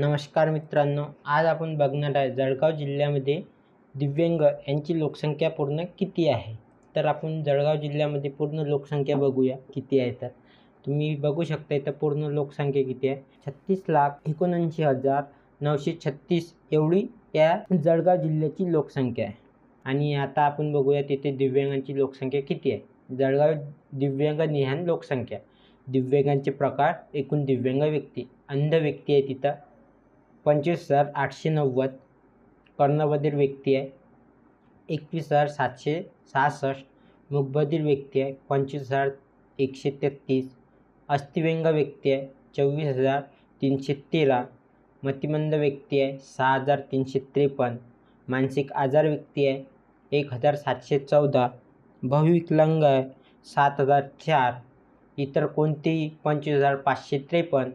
नमस्कार मित्रांनो आज आपण बघणार आहे जळगाव जिल्ह्यामध्ये दिव्यांग यांची लोकसंख्या पूर्ण किती आहे? तर आपण जळगाव जिल्ह्यामध्ये पूर्ण लोकसंख्या बघूया किती आहे तर. तुम्ही बघू शकता इथं पूर्ण लोकसंख्या किती आहे. छत्तीस लाख एकोणऐंशी हजार नऊशे छत्तीस एवढी या जळगाव जिल्ह्याची लोकसंख्या आहे. आणि आता आपण बघूया तिथे दिव्यांगांची लोकसंख्या किती आहे. जळगाव दिव्यांग निहान लोकसंख्या. दिव्यांगांचे प्रकार एकूण दिव्यांग व्यक्ती अंध व्यक्ती आहे तिथं. पंचवीस हजार आठशे नव्वद कर्णबधीर व्यक्ती आहे. एकवीस हजार सातशे सहासष्ट मुखबधीर व्यक्ती आहे. पंचवीस हजार एकशे तेहतीस अस्थिव्यंग व्यक्ती आहे. चोवीस हजार तीनशे तेरा मतिमंद व्यक्ती आहे. सहा हजार तीनशे त्रेपन्न मानसिक आजार व्यक्ती आहे. एक हजार सातशे चौदा भविकलंग आहे. सात हजार चार इतर कोणतेही पंचवीस हजार पाचशे त्रेपन्न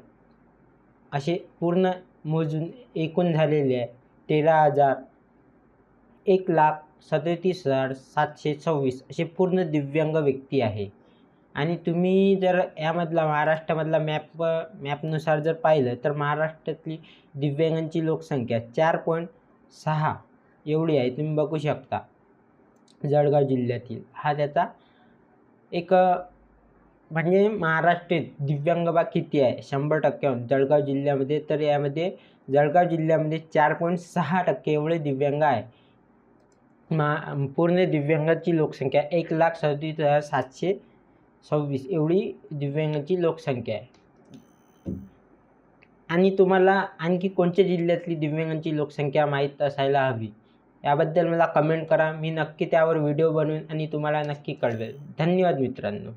असे पूर्ण मोजून एकूण झालेले आहे. तेरा हजार एक लाख सदतीस हजार सातशे सव्वीस असे पूर्ण दिव्यांग व्यक्ती आहे. आणि तुम्ही जर यामधला महाराष्ट्रामधला मॅप मॅपनुसार जर पाहिलं तर महाराष्ट्रातली दिव्यांगांची लोकसंख्या चार पॉईंट सहा एवढी आहे. तुम्ही बघू शकता. जळगाव जिल्ह्यातील. हा त्याचा एक म्हणजे महाराष्ट्रात दिव्यांग बा किती आहे? शंभर टक्क्याहून जळगाव जिल्ह्यामध्ये तर यामध्ये जळगाव जिल्ह्यामध्ये चार पॉईंट सहा टक्के एवढे दिव्यांग आहे. मा पूर्ण दिव्यांगाची लोकसंख्या एक लाख सदतीस हजार सातशे सव्वीस एवढी दिव्यांगाची लोकसंख्या आहे. आणि तुम्हाला आणखी कोणत्या जिल्ह्यातली दिव्यांगांची लोकसंख्या माहीत असायला हवी? याबद्दल मला कमेंट करा. मी नक्की त्यावर व्हिडिओ बनवेन आणि तुम्हाला नक्की कळवेल. धन्यवाद मित्रांनो.